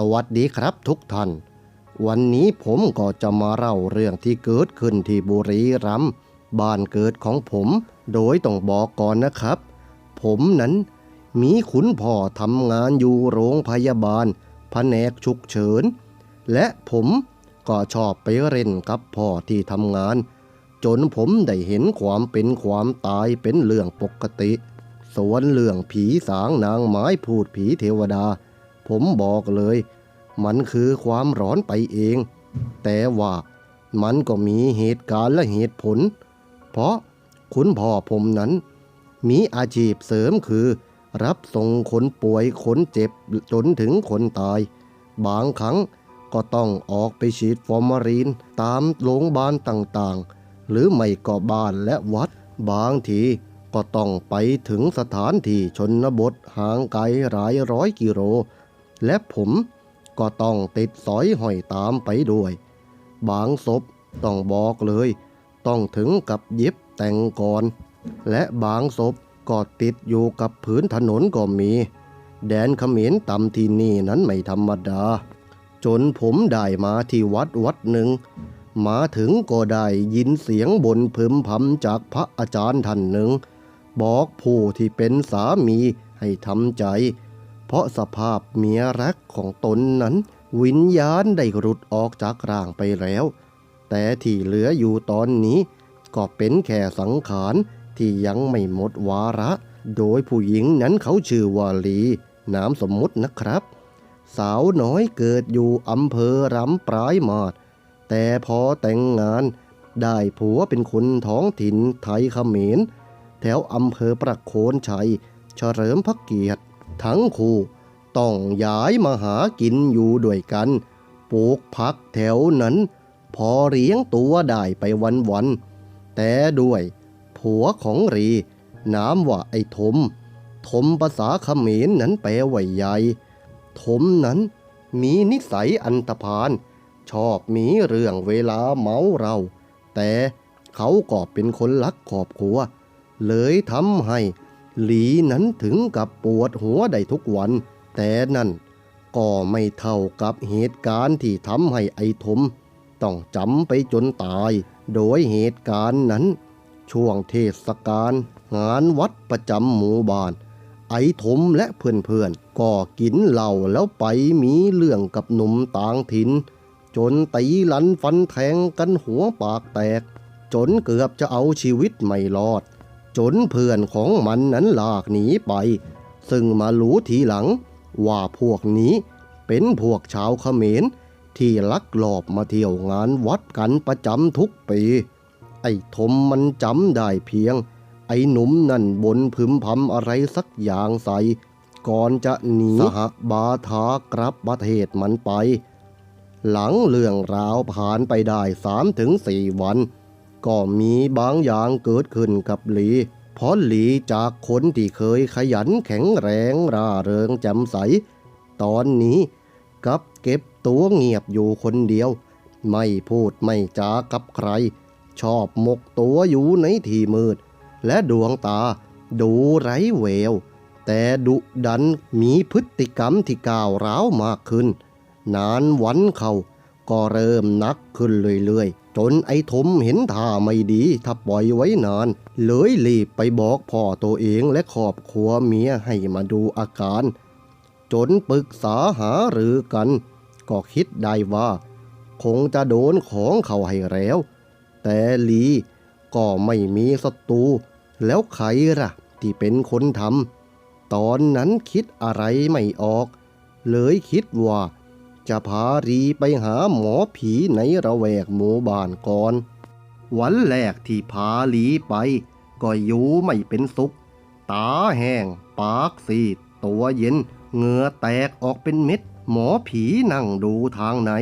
สวัสดีครับทุกท่าน วันนี้ผมก็จะมาเล่าเรื่องที่เกิดขึ้นที่บุรีรัมย์บ้านเกิดของผม โดยต้องบอกก่อนนะครับ ผมนั้นมีขุนพ่อทำงานอยู่โรงพยาบาลแผนกฉุกเฉิน และผมก็ชอบไปเล่นกับพ่อที่ทำงาน จนผมได้เห็นความเป็นความตายเป็นเรื่องปกติ ส่วนเรื่องผีสางนางไม้พูดผีเทวดา ผมบอกเลย มันคือความร้อนไปเอง แต่ว่ามันก็มีเหตุการณ์และเหตุผล เพราะคุณพ่อผมนั้น มีอาชีพเสริมคือ รับส่งคนป่วยคนเจ็บจนถึงคนตาย บางครั้งก็ต้องออกไปฉีดฟอร์มารีนตามโรงพยาบาลต่างๆ หรือไม่ก็บ้านและวัด บางทีก็ต้องไปถึงสถานที่ชนบทห่างไกลหลายร้อยกิโล และผมก็ต้องติดสอยห้อยตามไปด้วย บางศพต้องบอกเลย ต้องถึงกับเย็บแต่งก่อน และบางศพก็ติดอยู่กับผืนถนนก็มี แดนขมรต่ำที่นี่นั้นไม่ธรรมดา จนผมได้มาที่วัดวัดหนึ่ง มาถึงก็ได้ยินเสียงบ่นพึมพำจากพระอาจารย์ท่านหนึ่ง บอกผู้ที่เป็นสามีให้ทำใจ เพราะสภาพเมียรักของตนนั้น วิญญาณได้หลุดออกจากร่างไปแล้ว แต่ที่เหลืออยู่ตอนนี้ ก็เป็นแค่สังขารที่ยังไม่หมดวาระ โดยผู้หญิงนั้นเขาชื่อว่าลีนามสมมตินะครับ สาวน้อยเกิดอยู่อำเภอรำปลายมาศแต่พอแต่งงานได้ผัวเป็นคนท้องถิ่นไทยเขมร แถวอำเภอประโคนชัย เฉลิมพระเกียรติ ทั้งคู่ต้องย้ายมาหากินอยู่ด้วยกันปลูกพักแถวนั้น พอเลี้ยงตัวได้ไปวันๆแต่ด้วยผัวของรีนามว่าไอ้ทม ทมภาษาเขมรนั้นแปลว่าใหญ่ทมนั้นมีนิสัยอันธพาลชอบมีเรื่องเวลาเมาเรา แต่เขาก็เป็นคนรักครอบครัว เลยทำให้ หลีนั้นถึงกับปวดหัวได้ทุกวัน แต่นั่นก็ไม่เท่ากับเหตุการณ์ที่ทำให้ไอ้ทม ต้องจำไปจนตาย โดยเหตุการณ์นั้น ช่วงเทศกาลงานวัดประจำหมู่บ้าน ไอ้ทมและเพื่อนๆ ก็กินเหล้าแล้วไปมีเรื่องกับหนุ่มต่างถิ่น จนตีลันฟันแทงกันหัวปากแตก จนเกือบจะเอาชีวิตไม่รอด จนเพื่อนของมันนั้นลากหนีไป ซึ่งมารู้ทีหลัง ว่าพวกนี้เป็นพวกชาวเขมร ที่ลักลอบมาเที่ยวงานวัดกันประจำทุกปี ไอ้ทมมันจำได้เพียง ไอ้หนุ่มนั่นบนพึมพำอะไรสักอย่างใส่ก่อนจะหนีสหบาทากลับประเทศมันไป หลังเรื่องราวผ่านไปได้สามถึงสี่วัน ก็มีบางอย่างเกิดขึ้นกับหลีเพราะหลีจากคนที่เคยขยันแข็งแรงร่าเริงแจ่มใส ตอนนี้กับเก็บตัวเงียบอยู่คนเดียว ไม่พูดไม่จากับใคร ชอบหมกตัวอยู่ในที่มืด และดวงตาดูไร้แวว แต่ดุดันมีพฤติกรรมที่ก้าวร้าวมากขึ้น นานวันเขาก็เริ่มนักขึ้นเรื่อยๆ จนไอ้ทมเห็นท่าไม่ดีถ้าปล่อยไว้นาน เลยรีบไปบอกพ่อตัวเองและครอบครัวเมียให้มาดูอาการ จนปรึกษาหารือกัน ก็คิดได้ว่า คงจะโดนของเขาให้แล้ว แต่ลีก็ไม่มีศัตรูแล้วใครล่ะ ที่เป็นคนทำตอนนั้นคิดอะไรไม่ออก เลยคิดว่า จะพารีไปหาหมอผีในระแวกหมู่บ้านก่อน วันแรกที่พาลีไป ก็อยู่ไม่เป็นสุข ตาแห้ง ปากซีด ตัวเย็น เหงื่อแตกออกเป็นเม็ด หมอผีนั่งดูทางใน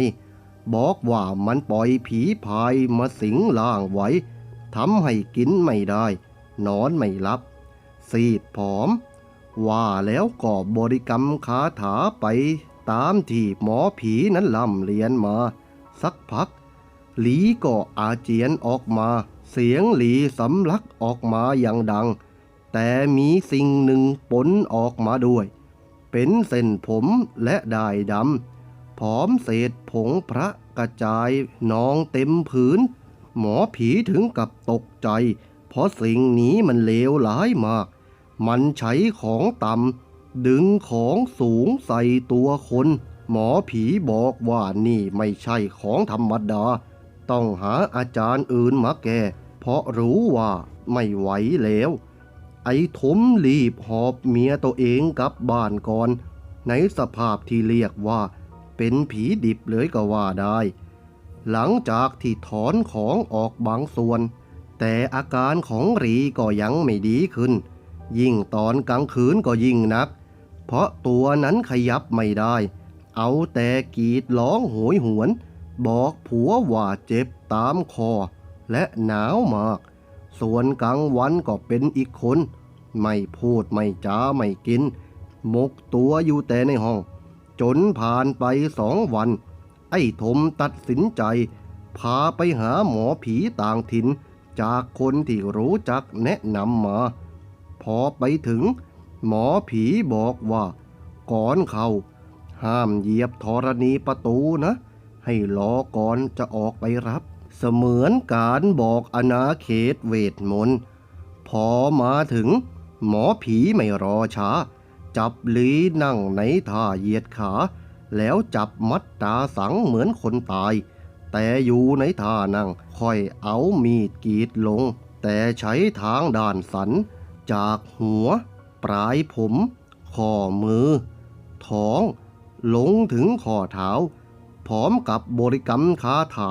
บอกว่ามันปล่อยผีพายมาสิงล่างไว้ทำให้กินไม่ได้ นอนไม่หลับ ซีดผอม ว่าแล้วก็บริกรรมคาถาไป ตามที่หมอผีนั้นล่ำเรียนมา สักพัก หลีก็อาเจียนออกมา เสียงหลีสำลักออกมาอย่างดัง แต่มีสิ่งหนึ่งปนออกมาด้วย เป็นเส้นผมและดายดำผอมเศษผงพระกระจายนองเต็มผืน หมอผีถึงกับตกใจ เพราะสิ่งนี้มันเลวร้ายมาก มันใช้ของต่ำ ดึงของสูงใส่ตัวคน หมอผีบอกว่านี่ไม่ใช่ของธรรมดา ต้องหาอาจารย์อื่นมาแก้เพราะรู้ว่าไม่ไหวแล้ว ไอ้ทมรีบหอบเมียตัวเองกลับบ้านก่อน ในสภาพที่เรียกว่า เป็นผีดิบเลยก็ว่าได้ หลังจากที่ถอนของออกบางส่วน แต่อาการของรีก็ยังไม่ดีขึ้นยิ่งตอนกลางคืนก็ยิ่งนัก เพราะตัวนั้นขยับไม่ได้ เอาแต่กรีดร้องโหยหวน บอกผัวว่าเจ็บตามคอ และหนาวมาก ส่วนกลางวันก็เป็นอีกคน ไม่พูดไม่จ้าไม่กิน มกตัวอยู่แต่ในห้อง จนผ่านไปสองวัน ไอ้ทมตัดสินใจ พาไปหาหมอผีต่างถิ่นจากคนที่รู้จักแนะนำมา พอไปถึง หมอผีบอกว่าก่อนเขาห้ามเหยียบธรณีประตูนะ ให้รอก่อนจะออกไปรับ เสมือนการบอกอนาเขตเวทมนต์พอมาถึง หมอผีไม่รอช้า จับลีนั่งในท่าเหยียดขา แล้วจับมัดตาสังเหมือนคนตาย แต่อยู่ในท่านั่งค่อยเอามีดกรีดลง แต่ใช้ทางด้านสัน จากหัว ปลายผมข้อมือ ท้อง หลงถึงข้อเท้า พร้อมกับบริกรรมคาถา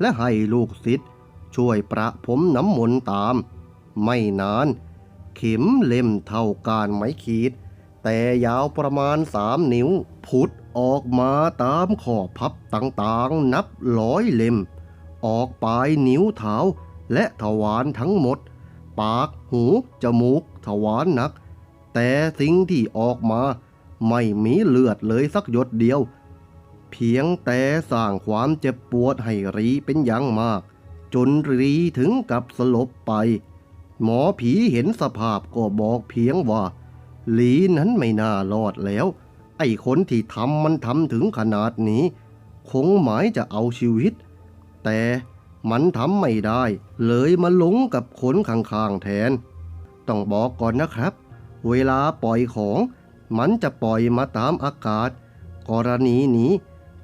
และให้ลูกศิษย์ช่วยประพรมน้ำมนต์ตาม ไม่นาน เข็มเล่มเท่าการไม้ขีด แต่ยาวประมาณสามนิ้วพุดออกมาตามข้อพับต่างๆ นับร้อยเล่ม ออกปลายนิ้วเท้าและทวารทั้งหมด ปาก หู จมูก ทวารหนัก แต่สิ่งที่ออกมา ไม่มีเลือดเลยสักหยดเดียว เพียงแต่สร้างความเจ็บปวดให้รีเป็นอย่างมาก จนรีถึงกับสลบไป หมอผีเห็นสภาพก็บอกเพียงว่าลีนั้นไม่น่ารอดแล้ว ไอ้คนที่ทำมันทำถึงขนาดนี้ คงหมายจะเอาชีวิต แต่มันทำไม่ได้ เลยมาหลงกับคนข้างๆแทน ต้องบอกก่อนนะครับ เวลาปล่อยของ มันจะปล่อยมาตามอากาศ กรณีนี้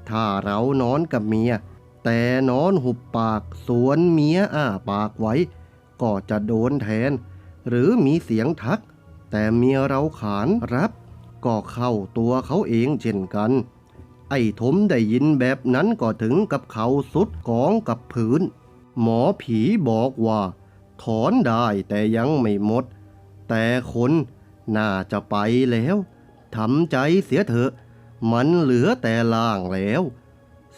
ถ้าเรานอนกับเมีย แต่นอนหุบปากสวนเมียอ้าปากไว้ ก็จะโดนแทน หรือมีเสียงทัก แต่เมียเราขานรับ ก็เข้าตัวเขาเองเช่นกัน ไอ้ทมได้ยินแบบนั้นก็ถึงกับเขาสุดกองกับพื้นหมอผีบอกว่า ถอนได้แต่ยังไม่หมด แต่คน น่าจะไปแล้วทำใจเสียเถอะ มันเหลือแต่ล่างแล้ว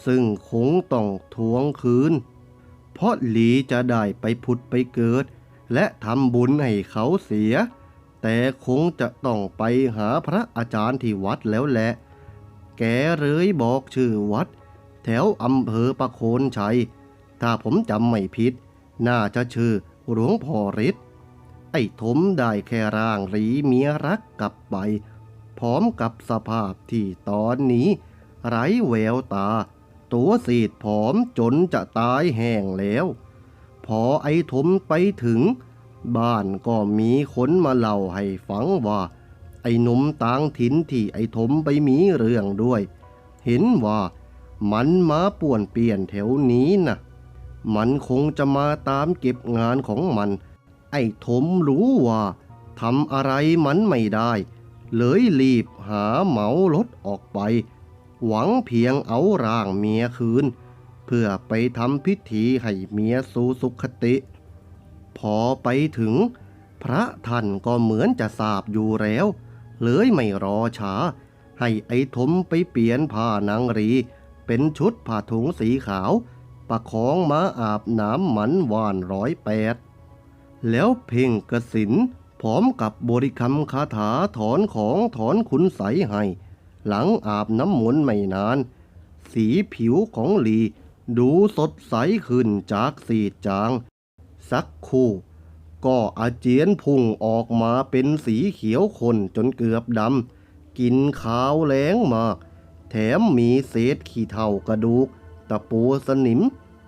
ซึ่งคงต้องทวงคืน เพราะหลีจะได้ไปผุดไปเกิด และทำบุญให้เขาเสีย แต่คงจะต้องไปหาพระอาจารย์ที่วัดแล้วแหละ แกเลยบอกชื่อวัด แถวอำเภอประโคนชัย ถ้าผมจำไม่ผิด น่าจะชื่อหลวงพ่อฤทธิ์ ไอ้ทมได้แค่ร่างหรีเมียรักกลับไป พร้อมกับสภาพที่ตอนนี้ ไร้แววตา ตัวสีดผอมจนจะตายแห้งแล้ว พอไอ้ทมไปถึง บ้านก็มีคนมาเล่าให้ฟังว่า ไอ้หนุ่มต่างถิ่นที่ไอ้ทมไปมีเรื่องด้วย เห็นว่ามันมาป่วนเปลี่ยนแถวนี้นะมันคงจะมาตามเก็บงานของมัน ไอ้ทมรู้ว่าทำอะไรมันไม่ได้ เลยรีบหาเหมารถออกไป หวังเพียงเอาร่างเมียคืน เพื่อไปทำพิธีให้เมียสู่สุขติ พอไปถึง พระท่านก็เหมือนจะทราบอยู่แล้ว เลยไม่รอช้า ให้ไอ้ทมไปเปลี่ยนผ้านางรี เป็นชุดผ้าถุงสีขาว ประคองมาอาบน้ำหมันหวานร้อยแปด แล้วเพ่งกระสินพร้อมกับบริกรรมคาถาถอนของถอนขุนใสให้ หลังอาบน้ำมนต์ไม่นาน สีผิวของหลี ดูสดใสขึ้นจากสีจาง สักครู่ ก็อาเจียนพุ่งออกมาเป็นสีเขียวข้นจนเกือบดำ กินขาวแรงมากแถแถมมีเศษขี้เท่ากระดูก ตะปูสนิม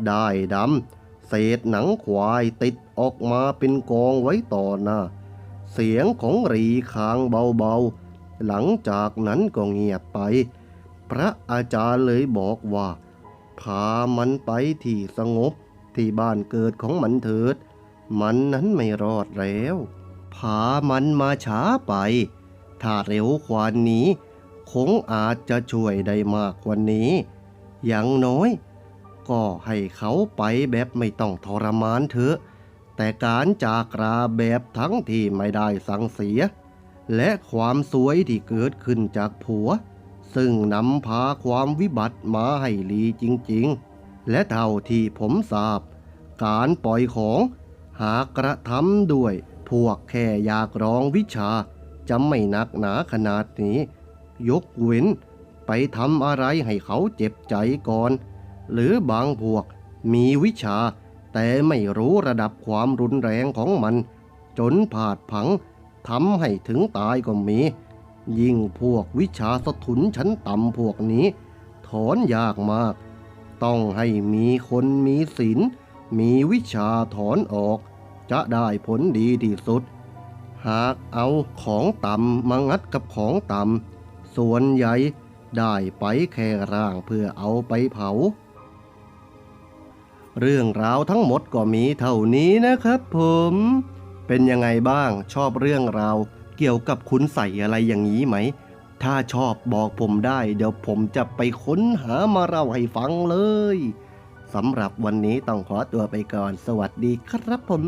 ได้ดำ เศษหนังควายติดออกมาเป็นกองไว้ต่อหน้า เสียงของรีคางเบาๆ หลังจากนั้นก็เงียบไป พระอาจารย์เลยบอกว่า พามันไปที่สงบที่บ้านเกิดของมันเถิด มันนั้นไม่รอดแล้ว พามันมาช้าไป ถ้าเร็วกว่านี้ คงอาจจะช่วยได้มากกว่านี้ อย่างน้อย ก็ให้เขาไปแบบไม่ต้องทรมานเถอะ แต่การจากราแบบทั้งที่ไม่ได้สังเสีย และความสวยที่เกิดขึ้นจากผัว ซึ่งนำพาความวิบัติมาให้ลีจริงๆ และเท่าที่ผมทราบ การปล่อยของหากกระทำด้วย พวกแค่อยากร้องวิชาจะไม่นักหนาขนาดนี้ ยกเว้นไปทำอะไรให้เขาเจ็บใจก่อน หรือบางพวกมีวิชา แต่ไม่รู้ระดับความรุนแรงของมัน จนผาดผังทำให้ถึงตายก็มี ยิ่งพวกวิชาสถุนชั้นต่ำพวกนี้ ถอนยากมาก ต้องให้มีคนมีศีลมีวิชาถอนออก จะได้ผลดีที่สุด หากเอาของต่ำมางัดกับของต่ำส่วนใหญ่ได้ไปแค่ร่างเพื่อเอาไปเผา เรื่องราวทั้งหมดก็มีเท่านี้นะครับผม เป็นยังไงบ้างชอบเรื่องราวเกี่ยวกับคุณใส่อะไรอย่างนี้ไหม ถ้าชอบบอกผมได้ เดี๋ยวผมจะไปค้นหามาเล่าให้ฟังเลยสำหรับวันนี้ต้องขอตัวไปก่อน สวัสดีครับผม